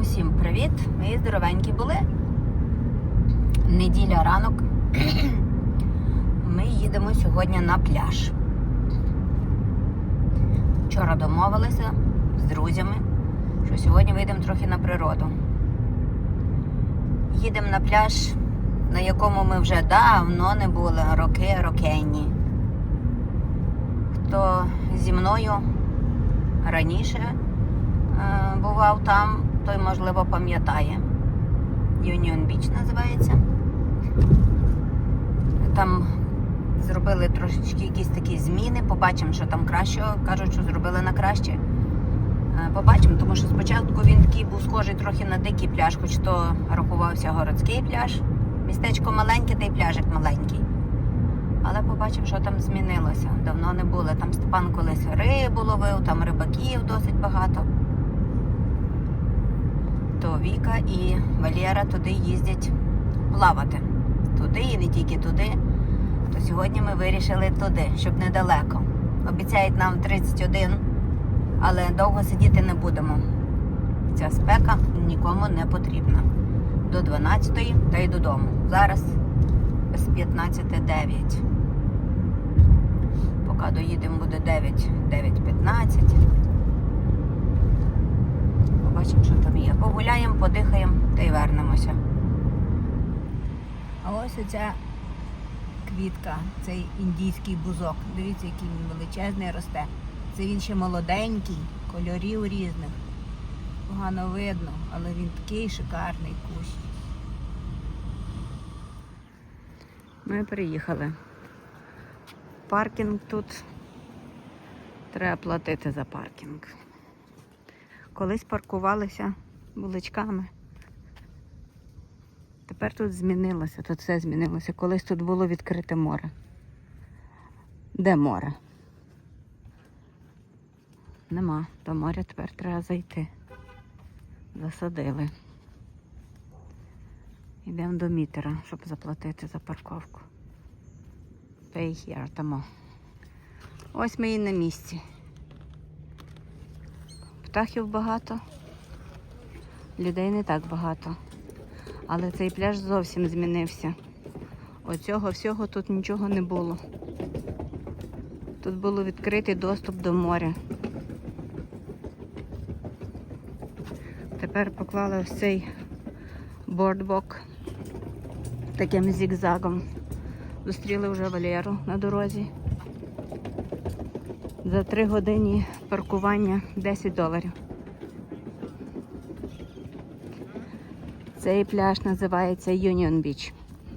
Усім привіт! Ми здоровенькі були. Неділя ранок. Ми їдемо сьогодні на пляж. Вчора домовилися з друзями, що сьогодні вийдемо трохи на природу. Їдемо на пляж, на якому ми вже давно не були, роки рокенні. Хто зі мною раніше е, бував там, той, можливо, пам'ятає. Union Beach називається. Там зробили трошечки якісь такі зміни. Побачимо, що там краще. Кажуть, що зробили на краще. Е, Побачимо, тому що спочатку він такий був схожий трохи на дикий пляж, хоч то рахувався городський пляж. Містечко маленьке, та й пляжик маленький. Але побачимо, що там змінилося. Давно не було. Там Степан колись рибу ловив, там рибаків досить багато. Віка і Валєра туди їздять плавати. Туди і не тільки туди. То сьогодні ми вирішили туди, щоб недалеко. Обіцяють нам 31, але довго сидіти не будемо. Ця спека нікому не потрібна. До 12 та й додому. Зараз без 15.09. Поки доїдемо буде 9, 9.15. Побачимо, що там є. Погуляємо, подихаємо та й вернемося. А ось оця квітка, цей індійський бузок. Дивіться, який він величезний росте. Це він ще молоденький, кольорів різних. Погано видно, але він такий шикарний кущ. Ми приїхали. Паркінг тут. Треба платити за паркінг. Колись паркувалися вуличками. Тепер тут змінилося, тут все змінилося. Колись тут було відкрите море. Де море? Нема. До моря тепер треба зайти. Засадили. Йдемо до мітера, щоб заплатити за парковку. Pay here, тамо. Ось ми і на місці. Птахів багато, людей не так багато. Але цей пляж зовсім змінився. Оцього всього тут нічого не було. Тут було відкритий доступ до моря. Тепер поклали ось цей бордбок таким зігзагом. Зустріли вже Валеру на дорозі. За три години паркування 10 доларів. Цей пляж називається Union Beach.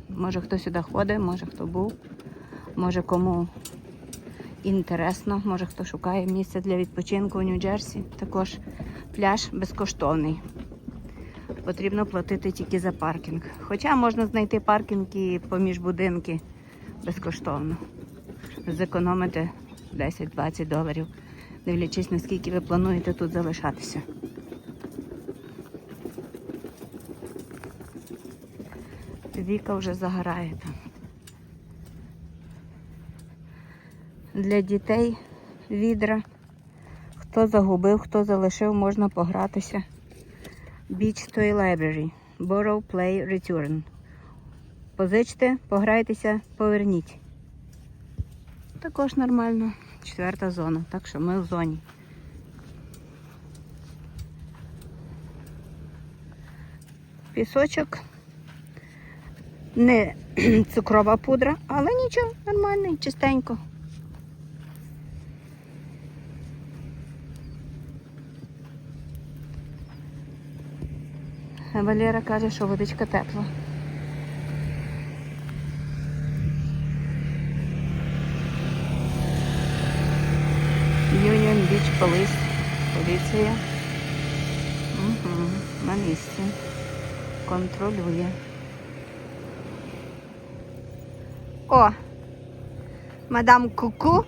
Може хто сюди ходить, може хто був, може кому інтересно, може хто шукає місце для відпочинку у Нью-Джерсі. Також пляж безкоштовний. Потрібно платити тільки за паркінг. Хоча можна знайти паркінг і поміж будинки безкоштовно. Зекономити 10-20 доларів, дивлячись, наскільки ви плануєте тут залишатися. Віка вже загорає там. Для дітей відра. Хто загубив, хто залишив, можна погратися. Beach Toy Library. Borrow, Play, Return. Позичте, пограйтеся, поверніть. Також нормально. Четверта зона, так що ми в зоні. Пісочок. Не цукрова пудра, але нічого, нормальний, чистенько. Валера каже, що водичка тепла. Union Beach Police. Поліція. Угу, на місці. Контролює. О! Мадам Куку.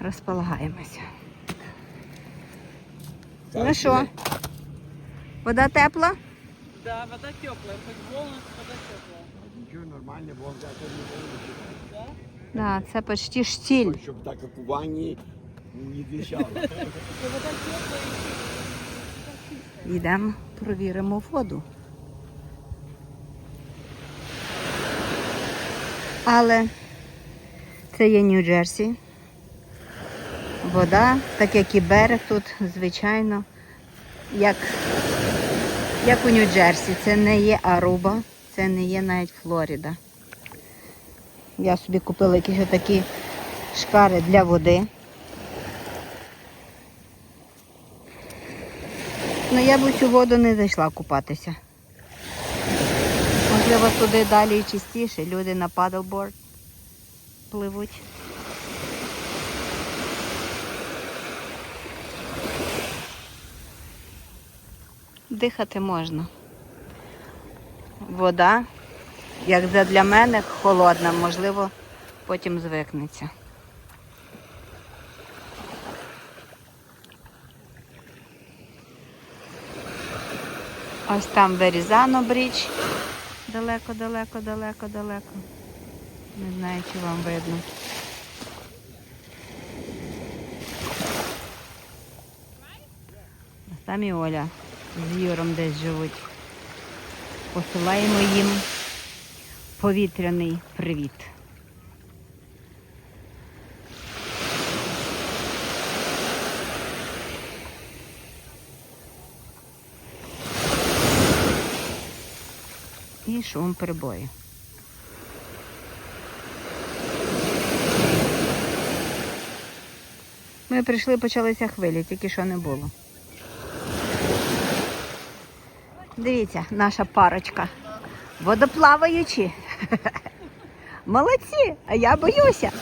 Розполагаємося. Ну що? Вода тепла? Да, вода теплая, хоть полностью вода теплая. Нічого нормально, бо взяти не Да? Да, це почти штіль. Щоб так як у ванні Не теплая. Йдемо, провіримо воду. Але це є Нью-Джерсі. Вода, так як і берег тут, звичайно, як, як у Нью-Джерсі. Це не є Аруба, це не є навіть Флоріда. Я собі купила якісь отакі шкари для води. Ну я б у цю воду не зайшла купатися. Можливо, туди далі і чистіше. Люди на падлборд пливуть. Дихати можна. Вода, як для мене, холодна, можливо, потім звикнеться. Ось там Верізано Бріч. Далеко, далеко, далеко, далеко. Не знаю, чи вам видно. А Там і Оля з Юром десь живуть. Посилаємо їм повітряний привіт. І шум прибою. Ми прийшли, почалися хвилі, тільки що не було. Дивіться, наша парочка. Водоплаваючі. Молодці, а я боюся.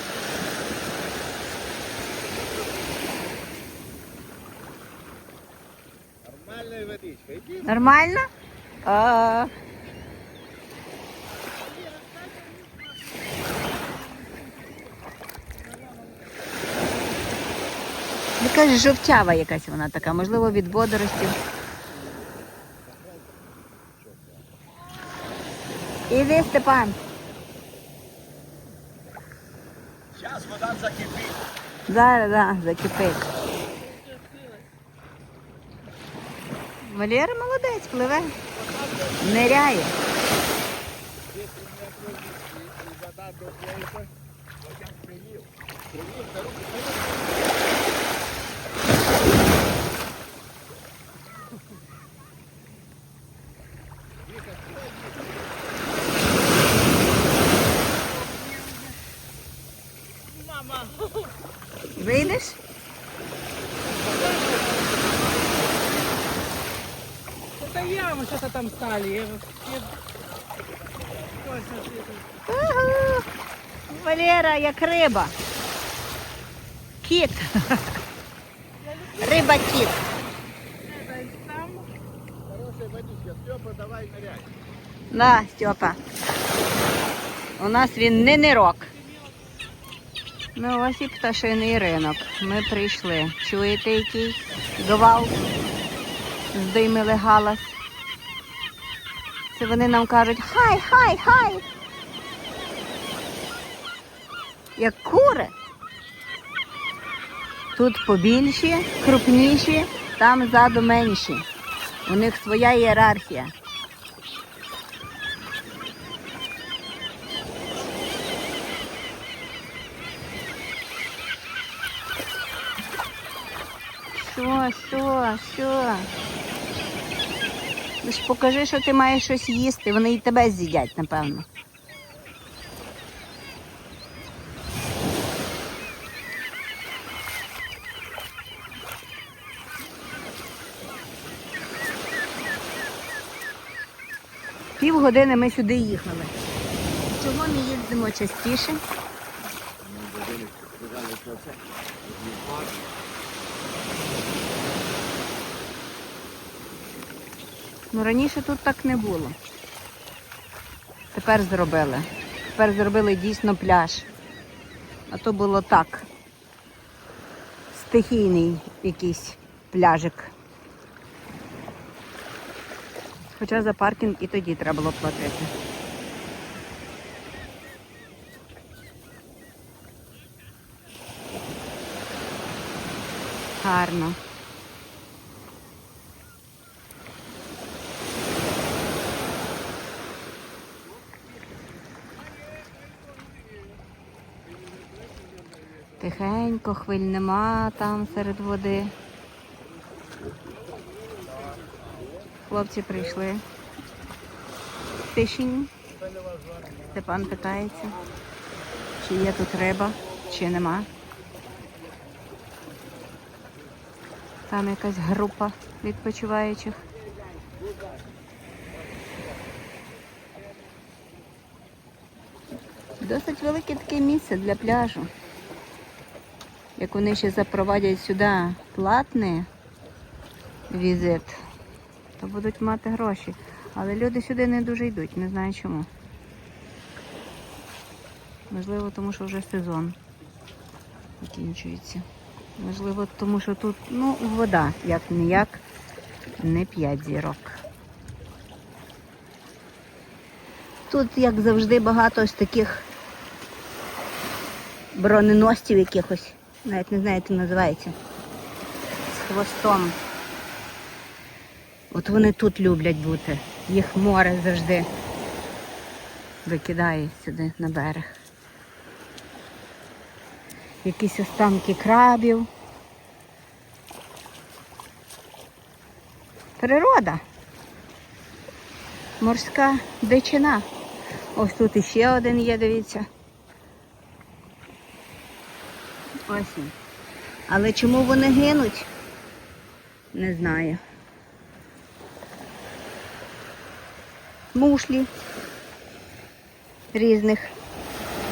Нормальная водичка. Нормально? Якась жовтява якась вона така, можливо, від водоростів. Іди, Степан. Сейчас вода закипит. Зараз, да, закипить. Валера молодець, пливе. И вода доплывет, вот я прилив. Прилив на руку. Мама. Вийдеш? Это ямы что-то там стали. Я вот- я- Ой, смотри, тут. Ага. Валера, як риба. Кіт. Риба кіт. Это и там. Хорошая водичка. Степа, давай ныряй. На, Степа. У нас він не нирок. Ну ось і пташиний ринок. Ми прийшли. Чуєте, який гвалт? Здимили галас. Це вони нам кажуть хай, хай, хай. Як кури. Тут побільші, крупніші, там ззаду менші. У них своя ієрархія. Що, що? Ти ж покажи, що ти маєш щось їсти, вони і тебе з'їдять, напевно. Півгодини ми сюди їхали. Чого не їздимо частіше? Ну раніше тут так не було. Тепер зробили. Тепер зробили дійсно пляж. А то було так. Стихійний якийсь пляжик. Хоча за паркінг і тоді треба було платити. Гарно. Тихенько, хвиль нема там серед води. Хлопці прийшли. Фішінг. Степан питається, чи є тут риба, чи нема. Там якась група відпочиваючих. Досить велике таке місце для пляжу. Як вони ще запровадять сюди платний візит, то будуть мати гроші. Але люди сюди не дуже йдуть, не знаю чому. Можливо, тому що вже сезон закінчується. Можливо, тому що тут ну, вода, як ніяк, не 5 зірок. Тут, як завжди, багато ось таких броненосців якихось. Навіть не знаю, як називається. З хвостом. От вони тут люблять бути. Їх море завжди викидає сюди на берег. Якісь останки крабів. Природа. Морська дичина. Ось тут іще один є, дивіться. Ось він. Але чому вони гинуть? Не знаю. Мушлі різних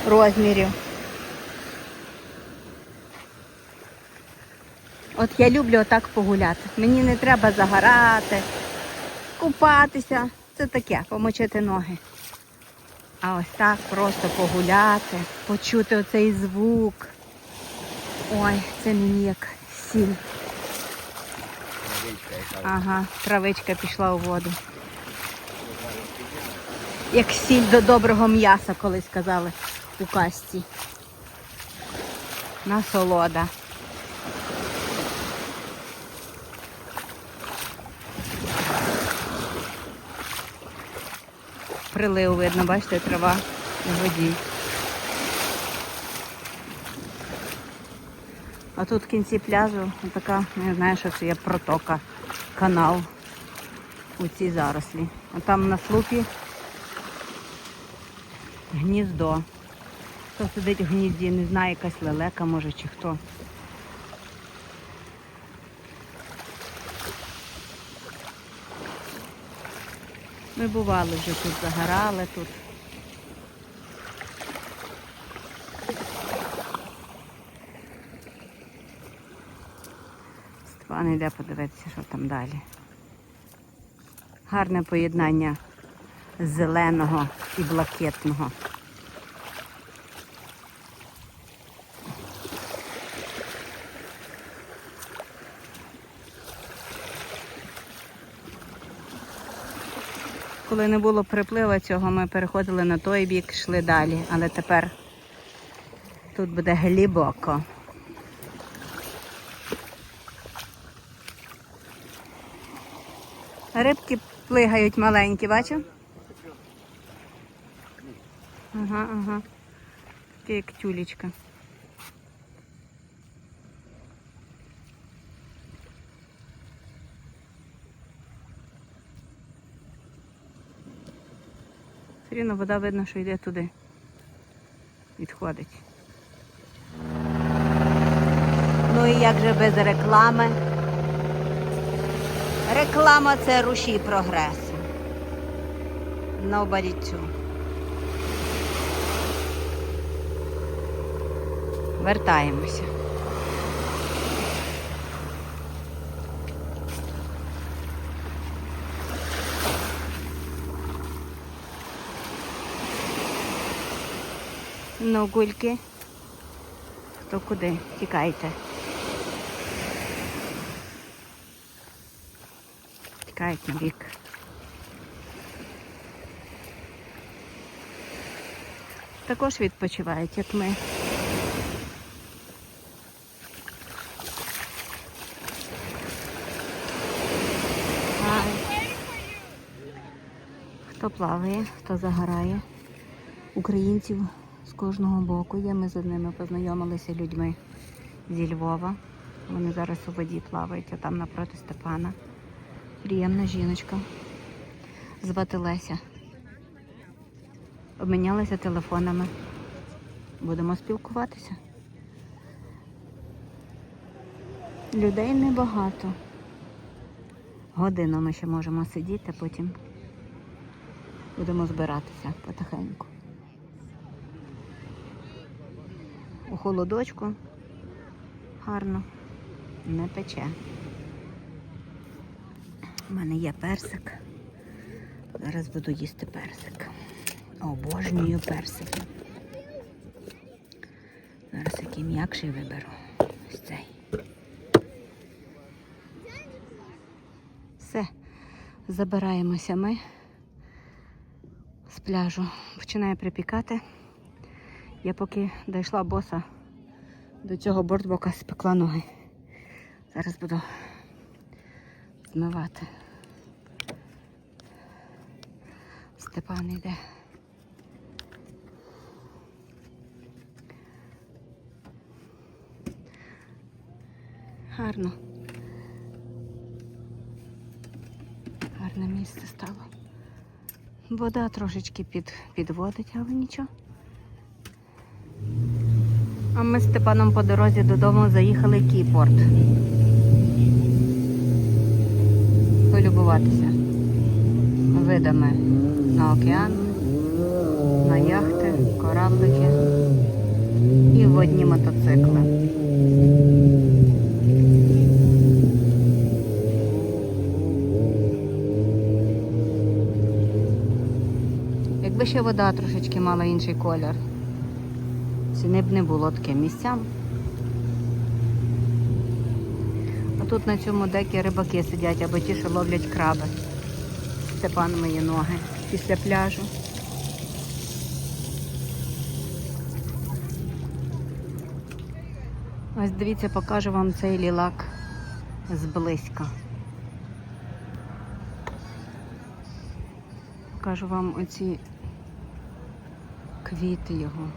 розмірів. От я люблю отак погуляти. Мені не треба загорати, купатися. Це таке, помочити ноги. А ось так просто погуляти, почути оцей звук. Ой, це мені як сіль. Ага, травичка пішла у воду. Як сіль до доброго м'яса, колись казали у касті. Насолода. Прилив видно, бачите, трава у воді. А тут в кінці пляжу така, не знаю, що це є протока, канал у цій зарослі. А там на слупі гніздо. Хто сидить в гнізді, не знає, якась лелека може чи хто. Ми бували вже тут, загорали тут. Степан йде подивитися, що там далі. Гарне поєднання зеленого і блакитного. Коли не було приплива цього, ми переходили на той бік, йшли далі, але тепер тут буде глибоко. Рибки плигають маленькі, бачу? Ага, ага. Таке як тюлечка. Все рівно вода видно, що йде туди. Відходить. Ну і як же без реклами? Реклама це рушій прогресу. Nobody too. Вертаємося. Ну, гульки. Хто куди? Тікайте. чекають на. Також відпочивають, як ми. Хто плаває, хто загорає. Українців з кожного боку є. Ми з одними познайомилися людьми зі Львова. Вони зараз у воді плавають, а там напроти Степана. Приємна жіночка. Звати Леся. Обмінялися телефонами. Будемо спілкуватися. Людей небагато. Годину ми ще можемо сидіти, потім будемо збиратися потихеньку. У холодочку гарно, не пече. У мене є персик. Зараз буду їсти персик. Обожнюю персики. Зараз який м'якший виберу. Ось цей. Все, забираємося ми з пляжу. Починає припікати. Я поки дійшла боса до цього бортбока спекла ноги. Зараз буду змивати. Степан йде. Гарно. Гарне місце стало. Вода трошечки під, підводить, але нічого. А ми з Степаном по дорозі додому заїхали в Кійпорт. Полюбуватися видами на океан, на яхти, кораблики і водні мотоцикли. Якби ще вода трошечки мала інший колір, ціни б не було таким місцям. А тут на цьому декі рибаки сидять або ті, що ловлять краби. Степан мої ноги після пляжу. Ось дивіться, покажу вам цей лілак зблизька. Покажу вам оці квіти його.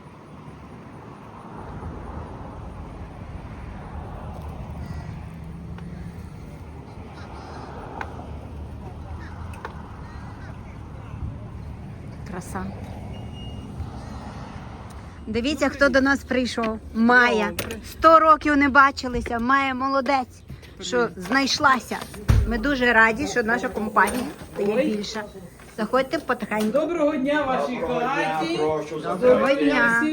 Краса. Дивіться, хто до нас прийшов. Майя. Сто років не бачилися. Майя молодець, що знайшлася. Ми дуже раді, що наша компанія стає більша. Заходьте потихеньку. Доброго дня, вашій хаті. Доброго дня.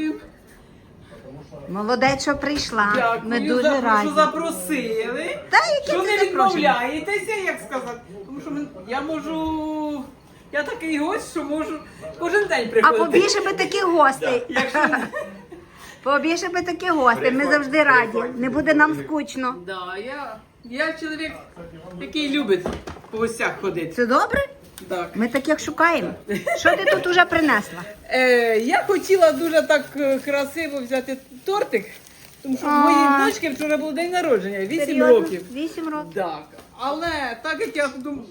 Молодець, що прийшла. Дякую, Ми дуже за, раді. що запросили. Та які що не відмовляєтеся, як сказати. Тому що мен- я можу. Я такий гость, що можу кожен день А приходити. побільше би таких гостей. Якщо Побільше би таких гостей. Ми завжди раді. Не буде нам скучно. да, я, я чоловік, який любить по гостях ходити. Це добре? Так. Ми таких шукаємо. Що ти тут уже принесла? Е, я хотіла дуже так е, красиво взяти тортик, тому що в А. моїй дочки вчора був день народження, 8 років. Вісім років. Так. Але так як я думаю,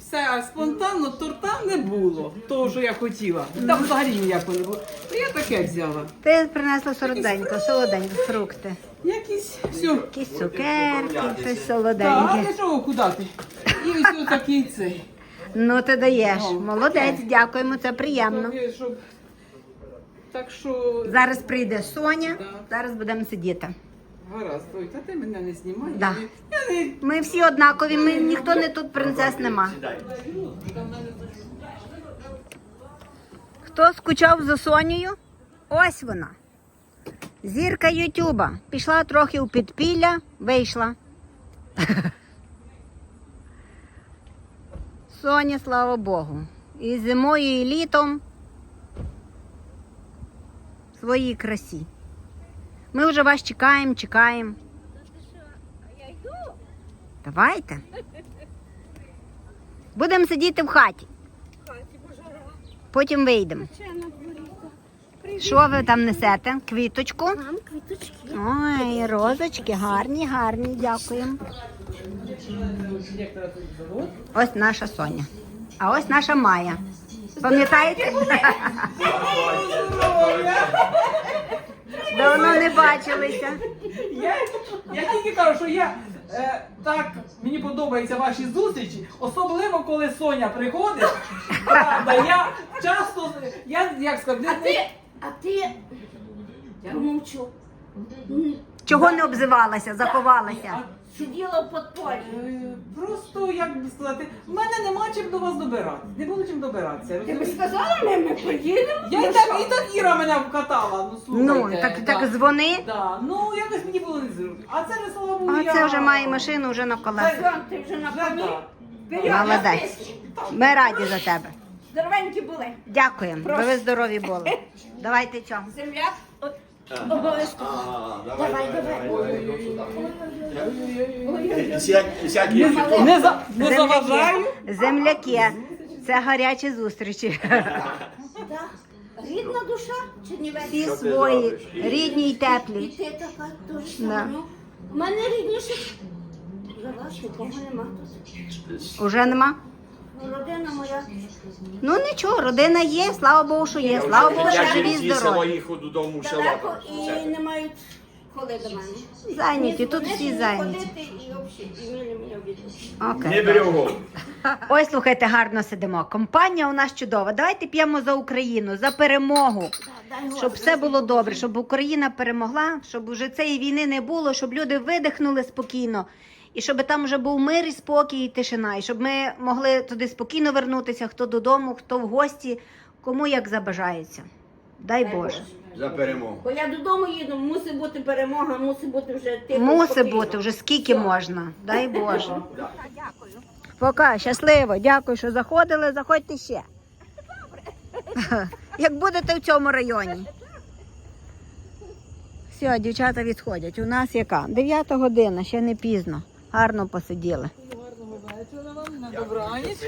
все спонтанно, торта не було, того, що я хотіла. Там взагалі ніякого не було. Я таке взяла. Ти принесла солоденько, солоденько, фрукти. Якісь все. Якісь цукерки, щось Так, а солоденьке. для чого куди ти? І ось такий цей. Ну ти даєш. Молодець, дякуємо, це приємно. Щоб- Так що Зараз прийде Соня, зараз будемо сидіти. Гаразд, ой, та ти мене не знімай. Да. Я не Ми всі однакові, ми ніхто не тут принцес нема. Хто скучав за Сонією? Ось вона. Зірка Ютуба. Пішла трохи у підпілля, вийшла. Соня, слава Богу. І зимою, і літом в своїй красі. Ми вже вас чекаємо, чекаємо. Давайте. Будемо сидіти в хаті. Потім вийдемо. Що ви там несете? Квіточку? Мам, квіточки. Ой, розочки, гарні, гарні, дякуємо. Ось наша Соня. А ось наша Майя. Пам'ятаєте? Давно не бачилися. Я, я тільки кажу, що я е, так мені подобаються ваші зустрічі, особливо коли Соня приходить. Правда, я часто я як сказати, А Ти, а ти, я мовчу, Чого не обзивалася, заховалася? Сиділа в подполі. Е, Просто як би сказати, в мене нема чим до вас добиратися. Не було чим добиратися. Ти б розумієте? сказала мені, ми поїдемо? Я і Ну так, і так Іра мене вкатала. Ну Ну, слухайте. так, да. так дзвони. Да. Ну якось мені було не зручно. А це не слава Богу. А я... це вже має машину, вже на колесах. Сон, ти вже на Вже коні? так. Вперед, Молодець. Ми раді за тебе. Здоровенькі були. Дякуємо, бо ви здорові були. Давайте чому. Земляк, о, обов'язково. Давай, давай. Ой-ой-ой. Сядь, сядь, Не, за, не заважаю. Земляки. Це гарячі зустрічі. Рідна душа чи ні Всі свої, рідні й І теплі. ти така Да. Ну, У мене рідніше. За вас нікого нема тут. Уже нема? Родина моя. Ну нічого, родина є, слава Богу, що є. Слава Богу, що живі здорові. їхав додому в село. Далеко і не мають коли до мене. Зайняті, тут всі зайняті. Не Окей. бери. Ой, слухайте, гарно сидимо. Компанія у нас чудова. Давайте п'ємо за Україну, за перемогу. Щоб все було добре, щоб Україна перемогла, щоб уже цієї війни не було, щоб люди видихнули спокійно, і щоб там вже був мир і спокій, і тишина, і щоб ми могли туди спокійно вернутися, хто додому, хто в гості, кому як забажається. Дай Боже. За перемогу. Бо я додому їду, мусить бути перемога, мусить бути вже тихо. Мусить спокійно. бути вже скільки можна. Дай Боже. Пока, щасливо. Дякую, що заходили. Заходьте ще. Як будете в цьому районі. Все, дівчата відходять. У нас яка? 9 година, ще не пізно. Гарно посиділи. На добраніч.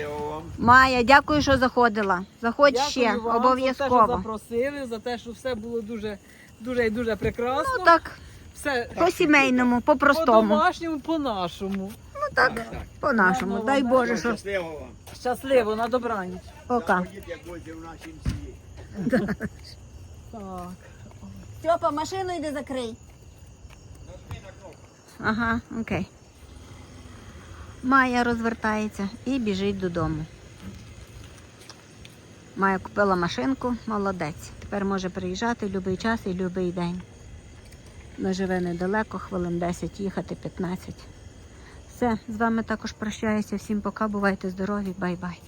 Майя, дякую, що заходила. Заходь ще, Дякую вам за те, що обов'язково. запросили, за те, що все було дуже, дуже і дуже прекрасно. Ну так, все по сімейному, по простому. по-домашньому, по-нашому. Ну так, по нашому. Дай Боже, що Щасливо вам. Щасливо, на добраніч. пока. Ходіть, як будете в нашій сім'ї. Так. Степа, машину йди закрий. Ага, окей. Майя розвертається і біжить додому. Майя купила машинку, молодець. Тепер може приїжджати в будь-який час і будь-який день. Ми живе недалеко, хвилин 10, їхати 15. Все, з вами також прощаюся. Всім пока, бувайте здорові, бай-бай.